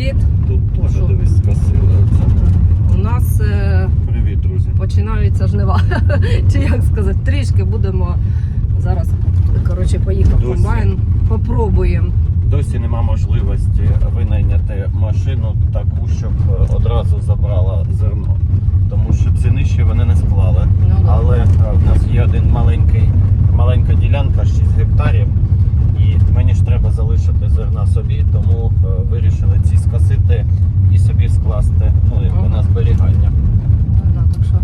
привіт. Тут теж дивись, скасили. У нас е, привіт, друзі. починаються жнива. Чи як сказати, трішки будемо зараз. Коротше, поїхав Досі. комбайн, попробуємо. Досі нема можливості винайняти машину таку, щоб е, одразу забрала зерно. Тому що ціни ще вони не склали. Ну, Але е, в нас є один маленький, маленька ділянка, 6 гектарів треба залишити зерна собі, тому е, вирішили ці скасити і собі скласти ну, якби на зберігання. Ну да, так що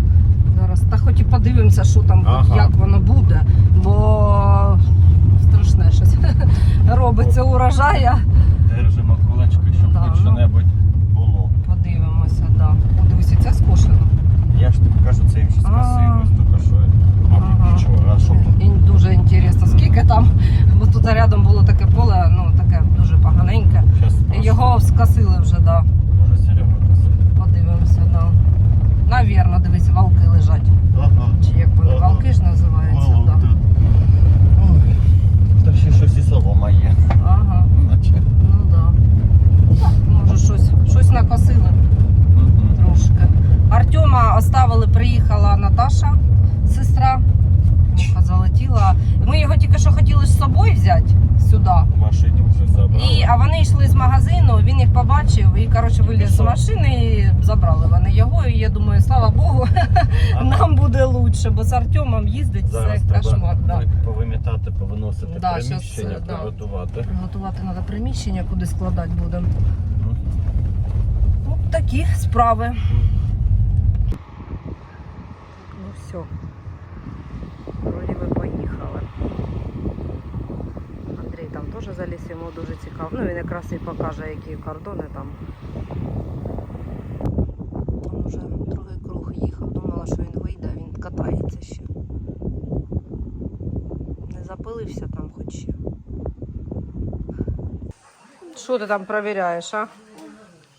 зараз. Та хоч і подивимося, що там, ага. як воно буде, бо страшне щось робиться урожая. Держимо кулачки, щоб да, хоч небудь ну, було. Подивимося, так. Да. Подивися, це скошено. Я ж тобі кажу, це їм ще скасилось, тільки що. Мабуть, нічого, а що тут? Дуже інтересно, скільки там це рядом було таке поле, ну таке дуже поганеньке. Його скасили вже, так. Да. Подивимося, так. Да. Навірно, дивись, валки лежать. Ага. Чи як вони ага. валки ж називаються, так. Да. Ой. Та ще щось і солома є. Ага. Наче. Ну да. так. Може щось щось накосили угу. трошки. Артема оставили, приїхала Наташа, сестра. Ромка залетіла. Ми його тільки що хотіли з собою взяти сюди. В машині вже забрали. І, а вони йшли з магазину, він їх побачив і коротше виліз з машини і забрали вони його. І я думаю, слава Богу, а нам буде краще, бо з Артемом їздить це кошмар. Да. Повимітати, повиносити да, приміщення, щас, да. приготувати. Треба приміщення, куди складати будемо. Угу. От такі справи. теж заліз йому дуже цікаво. Ну він якраз і покаже, які кордони там. Там вже другий круг їхав, думала, що він вийде, він катається ще. Не запилився там хоч. Що ти там перевіряєш, а?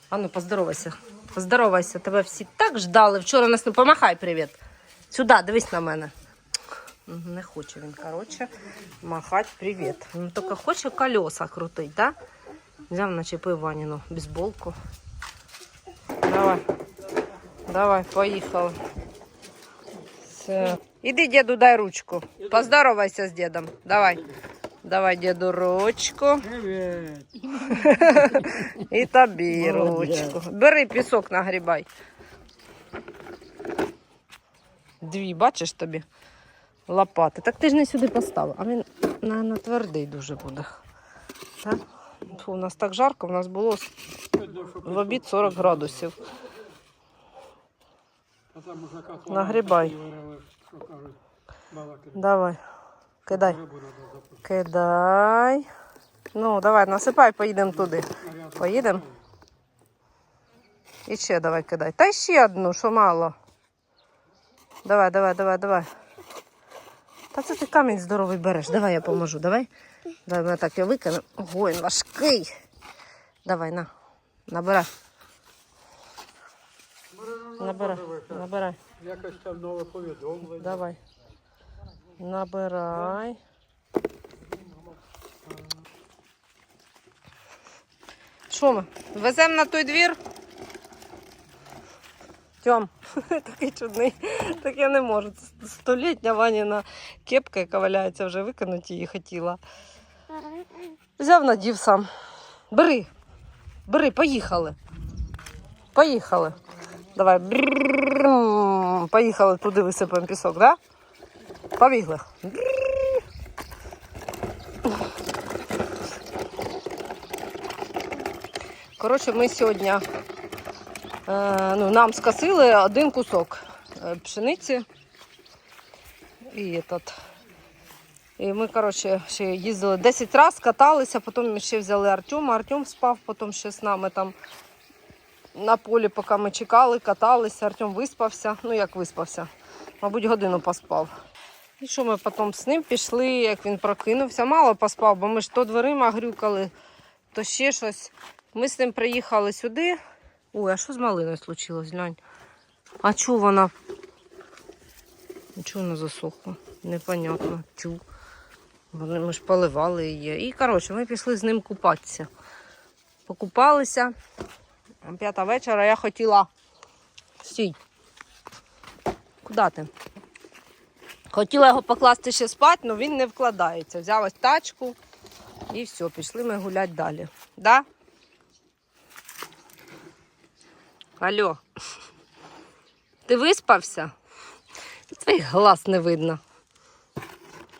А ну, поздоровайся. Поздоровайся, тебе всі так ждали. Вчора нас не помахай привіт. Сюди, дивись на мене. Не хоче він, коротше, махати привіт. Він тільки хоче колеса крутити, так? Да? Взяв, начепив Ваніну бейсболку. Давай, давай, поїхали. Все. Іди, діду, дай ручку. Поздоровайся з дідом. Давай. Давай, діду, ручку. І тобі ручку. Бери пісок нагрібай. Дві, бачиш тобі? лопати. Так ти ж не сюди поставив, а він, мабуть, твердий дуже буде. Так? У нас так жарко, у нас було в обід 40 градусів. Нагрібай. Давай. Кидай. Кидай. Ну, давай, насипай, поїдемо туди. Поїдемо. І ще давай кидай. Та ще одну, що мало. Давай, давай, давай, давай. Та це ти камінь здоровий береш. Давай я поможу. Давай. Давай ми так його викинемо. Ого, він важкий. Давай, на, набирай. Набирай, набирай. Якось там нове повідомлення. Давай. Набирай. Що ми? Веземо на той двір. Тьом, такий чудний, так я не можу. Столітня Ваніна кепка, яка валяється, вже викинути її хотіла. Взяв надів сам. Бери, бери, поїхали. Поїхали. Давай. Поїхали туди висипаємо пісок, да? Побігли. Коротше, ми сьогодні ну, нам скосили один кусок е, пшениці. І, этот, і ми, коротше, ще їздили 10 разів, каталися, потім ще взяли Артема. Артем спав, потім ще з нами там на полі, поки ми чекали, каталися. Артем виспався. Ну, як виспався, мабуть, годину поспав. І що ми потім з ним пішли, як він прокинувся, мало поспав, бо ми ж то дверима грюкали, то ще щось. Ми з ним приїхали сюди. Ой, а що з малиною случилось, глянь? А чого вона? Чого вона засохла? Непонятно. Вони- Ми ж поливали її. І, коротше, ми пішли з ним купатися. Покупалися. П'ята вечора я хотіла. Стій. Куди ти? Хотіла його покласти ще спати, але він не вкладається. Ось тачку і все, пішли ми гуляти далі. Да? Алло. Ти виспався? Твоїх глаз не видно.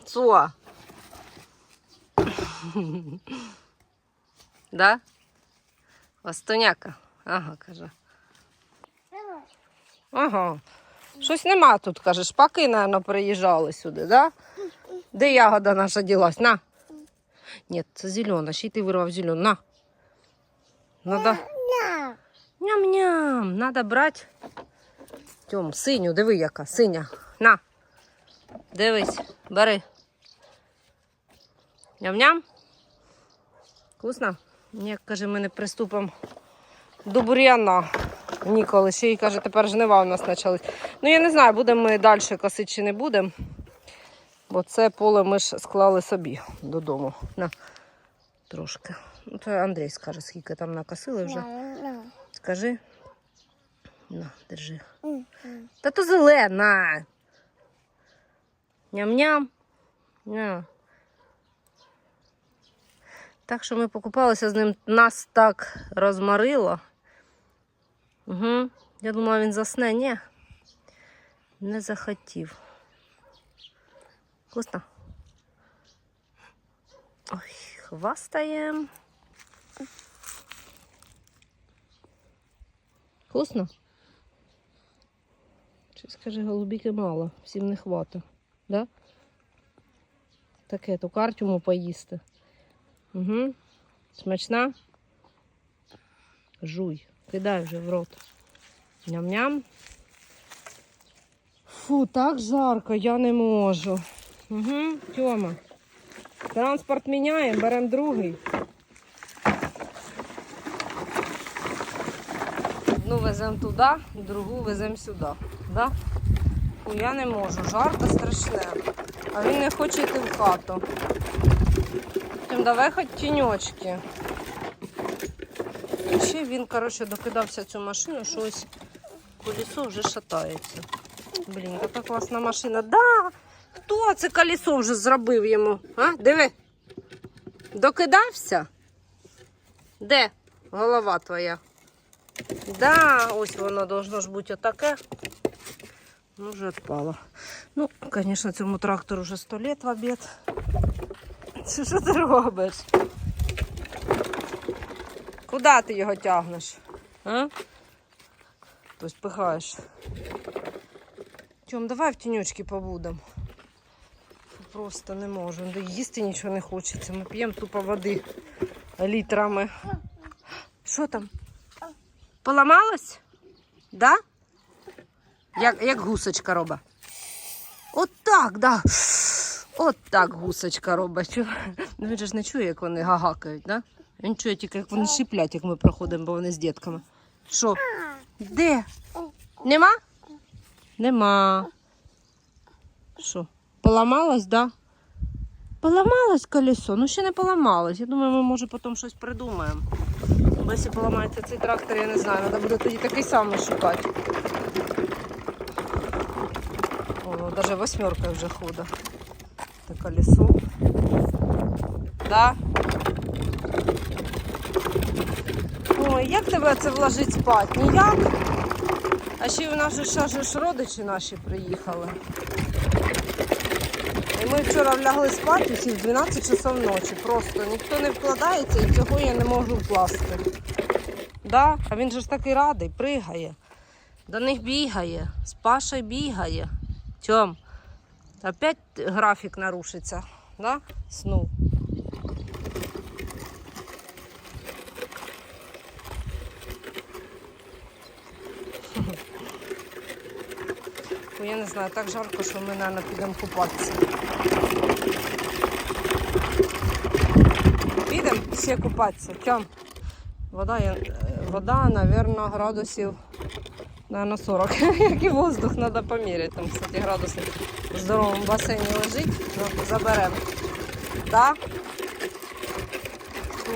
Цуа. Да? Остоняка. Ага, каже. Ага. Щось нема тут, каже. Шпаки, напевно, приїжджали сюди, да? Де ягода наша ділась? На. Ні, це зелена. Ще й ти вирвав зелену. На. Надо... Ням-ням. Надо брати. Тьом, синю, диви яка. Синя. На. Дивись, бери. Ням-ням. Вкусно? Ні, каже, ми не приступимо до бур'яна. Ніколи. Ще й каже, тепер жнива у нас почались. Ну, я не знаю, будемо ми далі косити чи не будемо. Бо це поле ми ж склали собі додому. На, трошки. Ну, то Андрій скаже, скільки там накосили вже. Скажи. На, держи. Та то зелена. Ням-ням. Ня. Так що ми покупалися з ним, нас так розмарило. Угу. Я думала, він засне. Ні. Не захотів. Вкусно? Ой, хвастаємо. Вкусно? Чи скажи, голубіки мало, всім не хватить. Да? Таке, то картюму поїсти. Угу. Смачна? Жуй. Кидай вже в рот. Ням-ням. Фу, так жарко, я не можу. Угу, Тьома. Транспорт міняємо, беремо другий. Одну веземо туди, другу веземо сюди. Да? Я не можу, жарко страшне. А він не хоче йти в хату. Тим давай хоч тіньочки. І ще він, коротше, докидався цю машину, що ось колесо вже шатається. Блін, така класна машина. Да! Хто це колесо вже зробив йому? А? Диви. Докидався? Де голова твоя? Да, ось воно должно ж бути отаке. Ну, вже відпало. Ну, звісно, цьому трактору вже 100 лет в обід. Це що ти робиш? Куди ти його тягнеш? А? Тобто пихаєш. Тьом, давай в тіньочки побудемо. Просто не можу. Да їсти нічого не хочеться. Ми п'ємо тупо води літрами. Що там? Поламалось? Да? Як, як гусочка робить. От так, да. От так гусочка робить. Ну, він же ж не чує, як вони гагакають, да? Він чує тільки, як вони шиплять, як ми проходимо, бо вони з дітками. Що? Де? Нема? Нема. Що? Поламалось, да? Поламалось колесо? Ну ще не поламалось. Я думаю, ми може потім щось придумаємо. Бо поламається цей трактор, я не знаю, треба буде тоді такий самий шукати. О, навіть восьмерка вже худа. Це колесо. Да? Ой, як тебе це вложить спати? Ніяк. А ще у нас ще ж родичі наші приїхали. І ми вчора влягли спати всі в 12 часов ночі. Просто ніхто не вкладається і цього я не можу вкласти. Да? А він же ж такий радий, пригає. До них бігає, з Пашей бігає. Тьом, опять графік нарушиться, да? Сну. Ну, я не знаю, так жарко, що ми, мабуть, підемо купатися. Підемо ще купатися. Тьом. Вода, є- е, вода, мабуть, градусів наверное, 40. Як і воздух, треба поміряти. Там, кстати, градуси в здоровому басейні лежить. Ну, заберемо. Так? Фу.